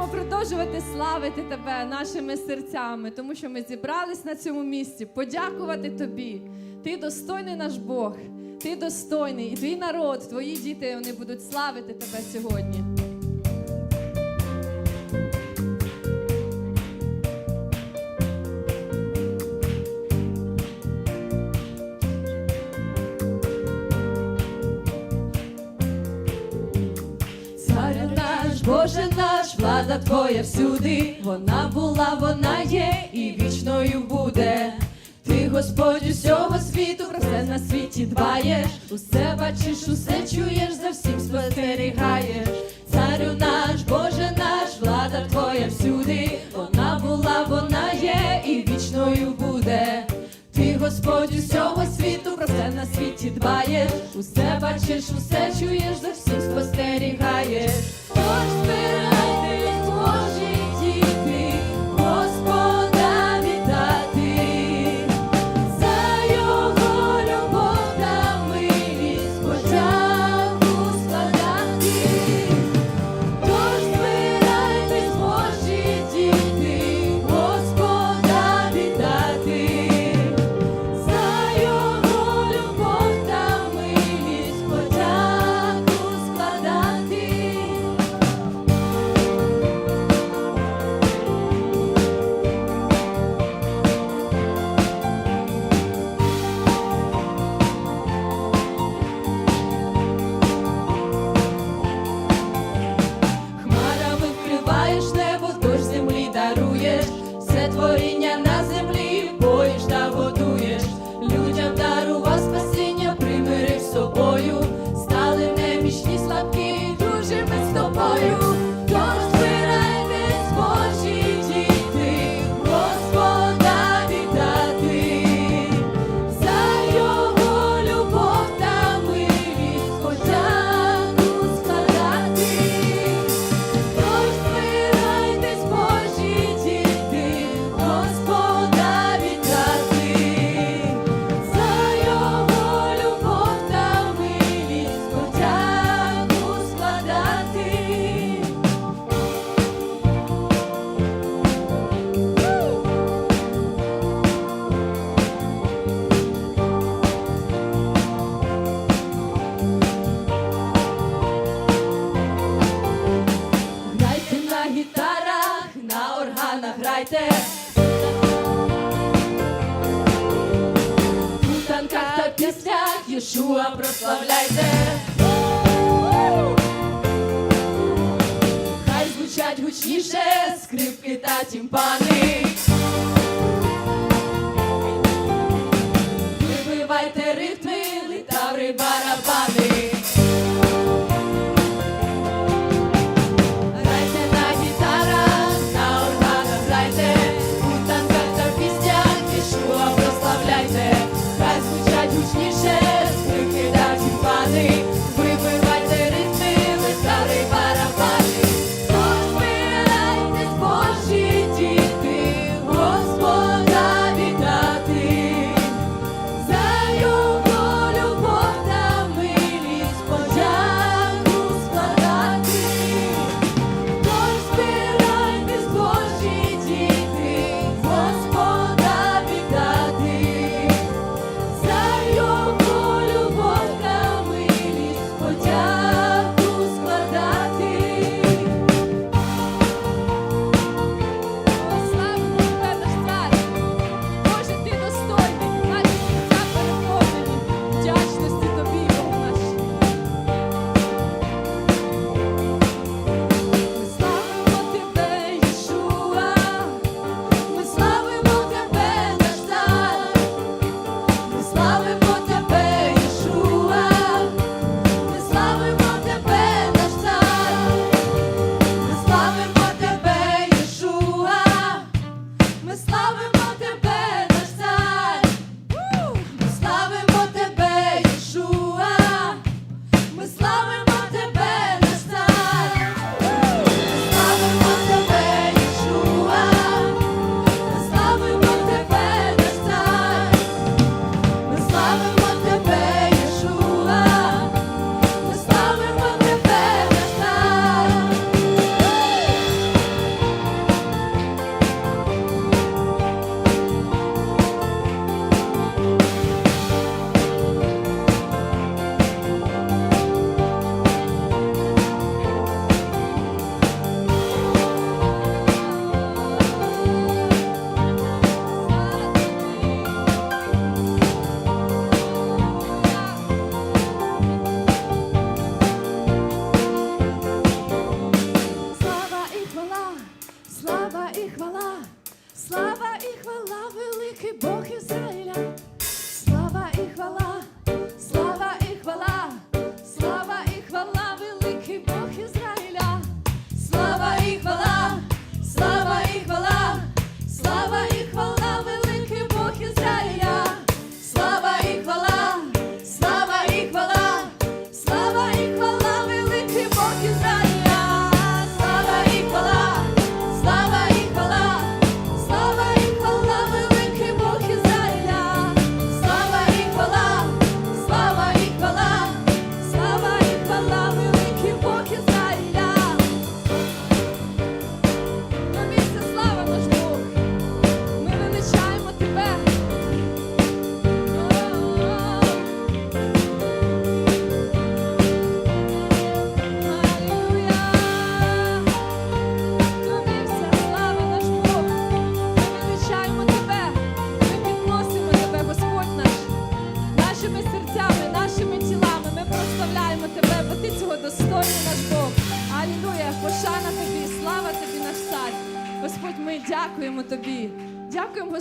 будемо продовжувати славити тебе нашими серцями, тому що ми зібрались на цьому місці. Подякувати тобі. Ти достойний наш Бог. Ти достойний, і твій народ, твої діти вони будуть славити тебе сьогодні. Боже наш, влада Твоя всюди, вона була, вона є і вічною буде. Ти, Господь, усього світу, про все на світі дбаєш, усе бачиш, усе чуєш, за всім спостерігаєш. Царю наш, Боже наш, влада Твоя всюди, вона була, вона є і вічною буде. Ти, Господь, усього світу, про все на світі дбаєш, усе бачиш, усе чуєш, за всім спостерігаєш. Тож органах. У танках та піснях Єшуа прославляйте. Хай звучать гучніше скрипки та тімпани. Слава і хвала, великий Бог Ізраїль. Господь, ми дякуємо тобі. Дякуємо, Господь.